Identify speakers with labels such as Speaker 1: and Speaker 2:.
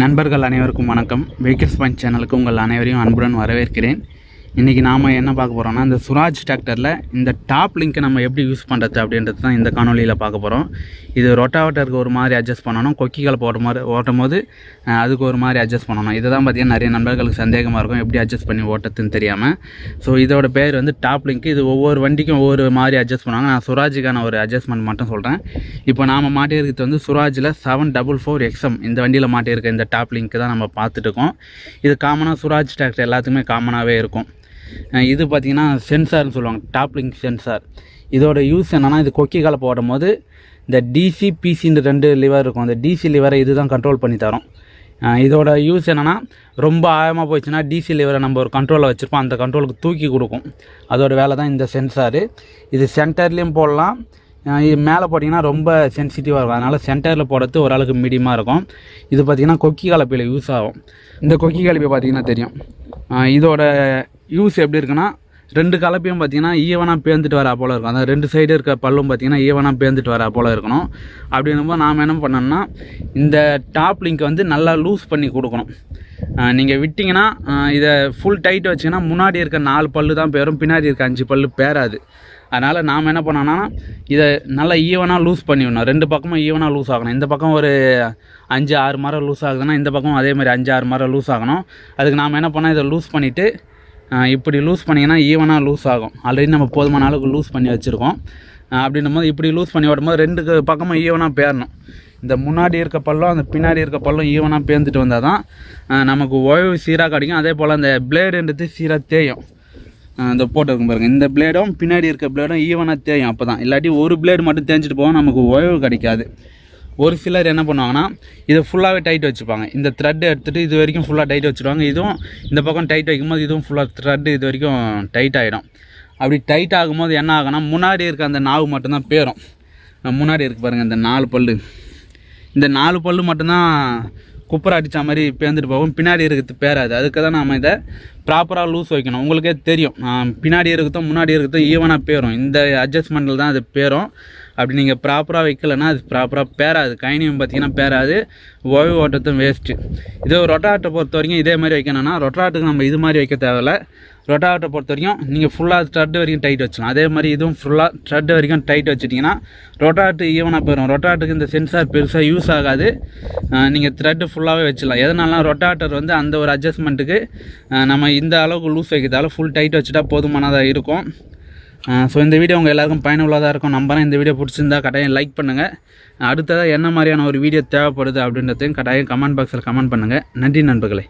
Speaker 1: நண்பர்கள் அனைவருக்கும் வணக்கம். வெஹிக்கிள்ஸ் பஞ்ச் சேனலுக்கு உங்கள் அனைவரையும் அன்புடன் வரவேற்கிறேன். இன்றைக்கி நாம் என்ன பார்க்க போகிறோம்னா இந்த சுராஜ் டிராக்டரில் இந்த டாப் லிங்க்கை நம்ம எப்படி யூஸ் பண்ணுறது அப்படின்றது தான் இந்த காணொலியில் பார்க்க போகிறோம் இது ரொட்டாவேட்டருக்கு ஒரு மாதிரி அட்ஜஸ்ட் பண்ணணும் கொக்கிகளை போட்ட மாதிரி ஓட்டும் போது அதுக்கு ஒரு மாதிரி அட்ஜஸ்ட் பண்ணணும். இதை தான் பார்த்தீங்கன்னா நிறைய நண்பர்களுக்கு சந்தேகமாக இருக்கும் எப்படி அட்ஜஸ்ட் பண்ணி ஓட்டுறதுன்னு தெரியாமல் ஸோ இதோட பேர் வந்து டாப் லிங்க் இது ஒவ்வொரு வண்டிக்கும் ஒவ்வொரு மாதிரி அட்ஜஸ்ட் பண்ணுவாங்க. நான் சுராஜுக்கான ஒரு அட்ஜஸ்ட்மெண்ட் மட்டும் சொல்கிறேன் இப்போ நாம் மாட்டியிருக்கிறது வந்து சுராஜில் செவன் டபுள் ஃபோர் எக்ஸம் இந்த வண்டியில் மாட்டியிருக்க இந்த டாப் லிங்க்கு தான் நம்ம பார்த்துட்டு இருக்கோம். இது காமனாக சுராஜ் டிராக்டர் எல்லாத்துக்குமே காமனாகவே இருக்கும். இது பார்த்திங்கன்னா சென்சார்னு சொல்லுவாங்க டாப்லிங் சென்சார் இதோட யூஸ் என்னென்னா இது கொக்கி காலை போடும் போது இந்த டிசி பிசின்னு ரெண்டு லிவர் இருக்கும். அந்த டிசி லிவரை இது தான் கண்ட்ரோல் பண்ணி தரும். இதோட யூஸ் என்னென்னா ரொம்ப ஆழமாக போயிடுச்சுன்னா டிசி லிவரை நம்ம ஒரு கண்ட்ரோலில் வச்சுருப்போம். அந்த கண்ட்ரோலுக்கு தூக்கி கொடுக்கும். அதோட வேலை தான் இந்த சென்சாரு இது சென்டர்லேயும் போடலாம். இது மேலே போட்டிங்கன்னா ரொம்ப சென்சிட்டிவாக இருக்கும். அதனால் சென்டரில் போடுறது ஓரளவுக்கு மீடியமாக இருக்கும். இது பார்த்திங்கன்னா கொக்கி கலப்பையில் யூஸ் ஆகும். இந்த கொக்கி கலப்பை பார்த்திங்கன்னா தெரியும். இதோட யூஸ் எப்படி இருக்குன்னா ரெண்டு கலப்பையும் பார்த்தீங்கன்னா ஈவனாக பேர்ந்துட்டு வரா போல் இருக்கும். அந்த ரெண்டு சைடு இருக்க பல்லும் பார்த்தீங்கன்னா ஈவனாக பேர்ந்துட்டு வரா போல் இருக்கணும். அப்படின்னும்போது நாம் என்ன பண்ணோம்னா இந்த டாப் லிங்க் வந்து நல்லா லூஸ் பண்ணி கொடுக்கணும். நீங்கள் விட்டிங்கன்னா இதை ஃபுல் டைட் வச்சிங்கன்னா முன்னாடி இருக்க நாலு பல்லு தான் பேரும் பின்னாடி இருக்க அஞ்சு பல்லு பேராது. அதனால் நாம் என்ன பண்ணோன்னா இதை நல்லா ஈவனாக லூஸ் பண்ணிவிடணும் ரெண்டு பக்கமும் ஈவனாக லூஸ் ஆகணும். இந்த பக்கம் ஒரு அஞ்சு ஆறு மரம் லூஸ் ஆகுதுன்னா இந்த பக்கம் அதே மாதிரி அஞ்சு ஆறு மரம் லூஸ் ஆகணும். அதுக்கு நாம் என்ன பண்ணோம் இதை லூஸ் பண்ணிவிட்டு இப்படி லூஸ் பண்ணிங்கன்னா ஈவனாக லூஸ் ஆகும். ஆல்ரெடி நம்ம போதுமான அளவுக்கு லூஸ் பண்ணி வச்சுருக்கோம். அப்படின்னும் போது இப்படி லூஸ் பண்ணி ஓடும்போது ரெண்டு பக்கமும் ஈவனாக பேரணும். இந்த முன்னாடி இருக்க பல்லும் அந்த பின்னாடி இருக்க பல்லும் ஈவனாக பேர்ந்துட்டு வந்தால் தான் நமக்கு ஓய்வு சீராக கிடைக்கும். அதே போல் அந்த பிளேடுன்றது சீராக தேயும். இந்த போட்டிருக்கும் பாருங்கள் இந்த பிளேடும் பின்னாடி இருக்க பிளேடும் ஈவனாக தேயும் அப்போ தான் இல்லாட்டி ஒரு பிளேடு மட்டும் தேஞ்சிட்டு போவோம் நமக்கு ஓய்வு கிடைக்காது. ஒரு சிலர் என்ன பண்ணுவாங்கன்னா இதை ஃபுல்லாகவே டைட் வச்சுப்பாங்க. இந்த த்ரெட் எடுத்துகிட்டு இது வரைக்கும் ஃபுல்லாக டைட் வச்சுருவாங்க இதுவும் இந்த பக்கம் டைட் வைக்கும்போது இதுவும் ஃபுல்லாக த்ரெட் இது வரைக்கும் டைட் ஆகிடும் அப்படி டைட் ஆகும்போது என்ன ஆகுனா முன்னாடி இருக்க அந்த நாவு மட்டும்தான் பேரும். முன்னாடி இருக்கு பாருங்கள் இந்த நாலு பல்லு. இந்த நாலு பல்லு மட்டும்தான் குப்பரை அடித்த மாதிரி பேர்ந்துட்டு போகும். பின்னாடி இருக்கிறது பேராது. அதுக்கு தான் நாம் இதை ப்ராப்பராக லூஸ் வைக்கணும். உங்களுக்கே தெரியும். பின்னாடி இருக்கிறதும் முன்னாடி இருக்கிறதும் ஈவனாக பேரும். இந்த அட்ஜஸ்ட்மெண்ட்டில் தான் அது பேரும். அப்படி நீங்கள் ப்ராப்பராக வைக்கலைன்னா அது ப்ராப்பராக பேராது. கைனியம் பார்த்தீங்கன்னா பேராது. ஓய்வு ஓட்டத்தும் வேஸ்ட்டு இதே ரொட்டாட்டை பொறுத்த வரைக்கும் இதே மாதிரி வைக்கணும்னா ரொட்டாட்டுக்கு நம்ம இது மாதிரி வைக்க தேவையில்ல. ரொட்டாட்டை பொறுத்த வரைக்கும் நீங்கள் ஃபுல்லாக த்ரெட் வரைக்கும் டைட் வச்சலாம் அதே மாதிரி இதுவும் ஃபுல்லாக த்ரெட் வரைக்கும் டைட் வச்சுட்டிங்கன்னா ரொட்டாட்டு ஈவனாக போயிடும் ரொட்டாட்டுக்கு இந்த சென்சார் பெருசாக யூஸ் ஆகாது. நீங்கள் த்ரெட்டு ஃபுல்லாகவே வச்சிடலாம். எதனால ரொட்டாட்டர் வந்து அந்த ஒரு அட்ஜஸ்ட்மெண்ட்டுக்கு நம்ம இந்த அளவுக்கு லூஸ் வைக்கிறதால ஃபுல் டைட் வச்சுட்டா போதுமானதாக இருக்கும். ஸோ இந்த வீடியோ உங்கள் எல்லாருக்கும் பயனுள்ளதாக இருக்கும். நம்புறேன் இந்த வீடியோ பிடிச்சிருந்தா கட்டாயம் லைக் பண்ணுங்கள் அடுத்ததாக என்ன மாதிரியான ஒரு வீடியோ தேவைப்படுது அப்படின்றதையும் கட்டாயம் கமெண்ட் பாக்ஸில் கமெண்ட் பண்ணுங்கள் நன்றி நண்பர்களே.